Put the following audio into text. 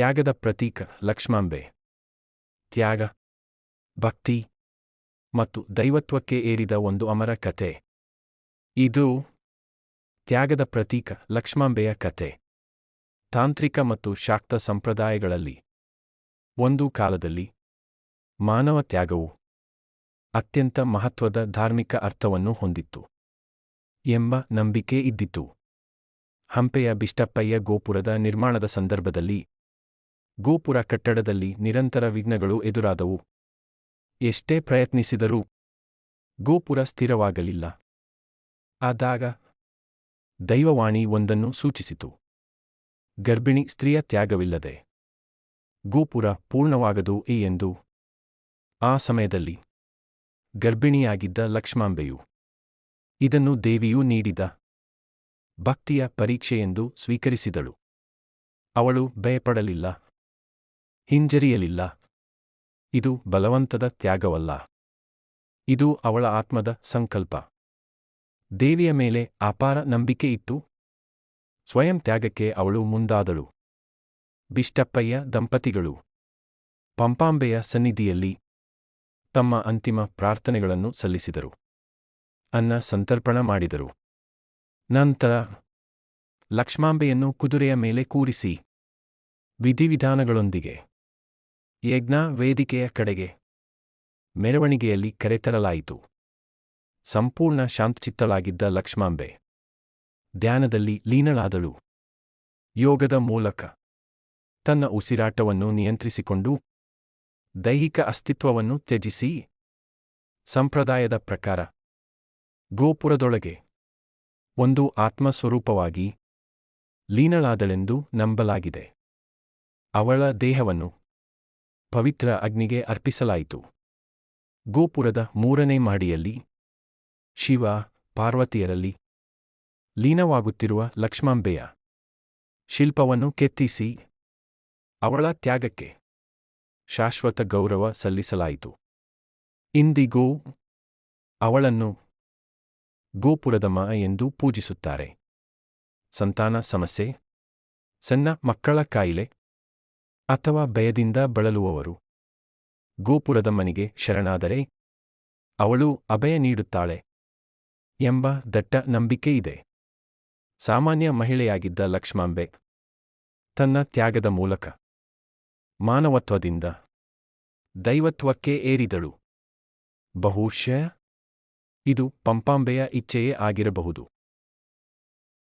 ತ್ಯಾಗದ ಪ್ರತೀಕ ಲಕ್ಷ್ಮಾಂಬೆ. ತ್ಯಾಗ, ಭಕ್ತಿ ಮತ್ತು ದೈವತ್ವಕ್ಕೆ ಏರಿದ ಒಂದು ಅಮರ ಕತೆ ಇದು ತ್ಯಾಗದ ಪ್ರತೀಕ ಲಕ್ಷ್ಮಾಂಬೆಯ ಕತೆ ತಾಂತ್ರಿಕ ಮತ್ತು ಶಾಕ್ತ ಸಂಪ್ರದಾಯಗಳಲ್ಲಿ ಒಂದು ಕಾಲದಲ್ಲಿ ಮಾನವ ತ್ಯಾಗವು ಅತ್ಯಂತ ಮಹತ್ವದ ಧಾರ್ಮಿಕ ಅರ್ಥವನ್ನು ಹೊಂದಿತ್ತು ಎಂಬ ನಂಬಿಕೆ ಇದ್ದಿತು. ಹಂಪೆಯ ಬಿಷ್ಟಪ್ಪಯ್ಯ ಗೋಪುರದ ನಿರ್ಮಾಣದ ಸಂದರ್ಭದಲ್ಲಿ ಗೋಪುರ ಕಟ್ಟಡದಲ್ಲಿ ನಿರಂತರ ವಿಘ್ನಗಳು ಎದುರಾದವು. ಎಷ್ಟೇ ಪ್ರಯತ್ನಿಸಿದರೂ ಗೋಪುರ ಸ್ಥಿರವಾಗಲಿಲ್ಲ. ಆದಾಗ ದೈವವಾಣಿ ಒಂದನ್ನು ಸೂಚಿಸಿತು. ಗರ್ಭಿಣಿ ಸ್ತ್ರೀಯ ತ್ಯಾಗವಿಲ್ಲದೆ ಗೋಪುರ ಪೂರ್ಣವಾಗದು ಏ ಎಂದು ಆ ಸಮಯದಲ್ಲಿ ಗರ್ಭಿಣಿಯಾಗಿದ್ದ ಲಕ್ಷ್ಮಾಂಬೆಯು ಇದನ್ನು ದೇವಿಯು ನೀಡಿದ ಭಕ್ತಿಯ ಪರೀಕ್ಷೆಯೆಂದು ಸ್ವೀಕರಿಸಿದಳು. ಅವಳು ಭಯಪಡಲಿಲ್ಲ. ಹಿಂಜರಿಯಲಿಲ್ಲ. ಇದು ಬಲವಂತದ ತ್ಯಾಗವಲ್ಲ. ಇದು ಅವಳ ಆತ್ಮದ ಸಂಕಲ್ಪ. ದೇವಿಯ ಮೇಲೆ ಅಪಾರ ನಂಬಿಕೆ ಇಟ್ಟು ಸ್ವಯಂ ತ್ಯಾಗಕ್ಕೆ ಅವಳು ಮುಂದಾದಳು. ಬಿಷ್ಟಪ್ಪಯ್ಯ ದಂಪತಿಗಳು. ಪಂಪಾಂಬೆಯ ಸನ್ನಿಧಿಯಲ್ಲಿ ತಮ್ಮ ಅಂತಿಮ ಪ್ರಾರ್ಥನೆಗಳನ್ನು ಸಲ್ಲಿಸಿದರು. ಅನ್ನ ಸಂತರ್ಪಣ ಮಾಡಿದರು. ನಂತರ ಲಕ್ಷ್ಮಾಂಬೆಯನ್ನು ಕುದುರೆಯ ಮೇಲೆ ಕೂರಿಸಿ ವಿಧಿವಿಧಾನಗಳೊಂದಿಗೆ ಯಜ್ಞ ವೇದಿಕೆಯ ಕಡೆಗೆ. ಮೆರವಣಿಗೆಯಲ್ಲಿ ಕರೆತರಲಾಯಿತು. ಸಂಪೂರ್ಣ ಶಾಂತಚಿತ್ತಳಾಗಿದ್ದ ಲಕ್ಷ್ಮಾಂಬೆ. ಧ್ಯಾನದಲ್ಲಿ ಲೀನಳಾದಳು. ಯೋಗದ ಮೂಲಕ. ತನ್ನ ಉಸಿರಾಟವನ್ನು ನಿಯಂತ್ರಿಸಿಕೊಂಡು. ದೈಹಿಕ ಅಸ್ತಿತ್ವವನ್ನು ತ್ಯಜಿಸಿ. ಸಂಪ್ರದಾಯದ ಪ್ರಕಾರ. ಗೋಪುರದೊಳಗೆ. ಒಂದು ಆತ್ಮಸ್ವರೂಪವಾಗಿ. ಲೀನಳಾದಳೆಂದು ನಂಬಲಾಗಿದೆ. ಅವಳ ದೇಹವನ್ನು ಪವಿತ್ರ ಅಗ್ನಿಗೆ ಅರ್ಪಿಸಲಾಯಿತು. ಗೋಪುರದ ಮೂರನೇ ಮಾಡಿಯಲ್ಲಿ ಶಿವ ಪಾರ್ವತಿಯರಲ್ಲಿ ಲೀನವಾಗುತ್ತಿರುವ ಲಕ್ಷ್ಮಾಂಬೆಯ ಶಿಲ್ಪವನ್ನು ಕೆತ್ತಿಸಿ ಅವಳ ತ್ಯಾಗಕ್ಕೆ ಶಾಶ್ವತ ಗೌರವ ಸಲ್ಲಿಸಲಾಯಿತು. ಇಂದಿಗೂ ಅವಳನ್ನು ಗೋಪುರದ ಮಾ ಎಂದು ಪೂಜಿಸುತ್ತಾರೆ. ಸಂತಾನ ಸಮಸ್ಯೆ, ಸಣ್ಣ ಮಕ್ಕಳ ಕಾಯಿಲೆ ಅಥವಾ ಭಯದಿಂದ ಬಳಲುವವರು. ಗೋಪುರದ ಮನೆಗೆ ಶರಣಾದರೆ, ಅವಳು ಅಭಯ ನೀಡುತ್ತಾಳೆ ಎಂಬ ದಟ್ಟ ನಂಬಿಕೆ ಇದೆ ಸಾಮಾನ್ಯ ಮಹಿಳೆಯಾಗಿದ್ದ ಲಕ್ಷ್ಮಾಂಬೆ ತನ್ನ ತ್ಯಾಗದ ಮೂಲಕ ಮಾನವತ್ವದಿಂದ ದೈವತ್ವಕ್ಕೆ ಏರಿದಳು. ಬಹುಶಃ ಇದು ಪಂಪಾಂಬೆಯ ಇಚ್ಛೆಯೇ ಆಗಿರಬಹುದು.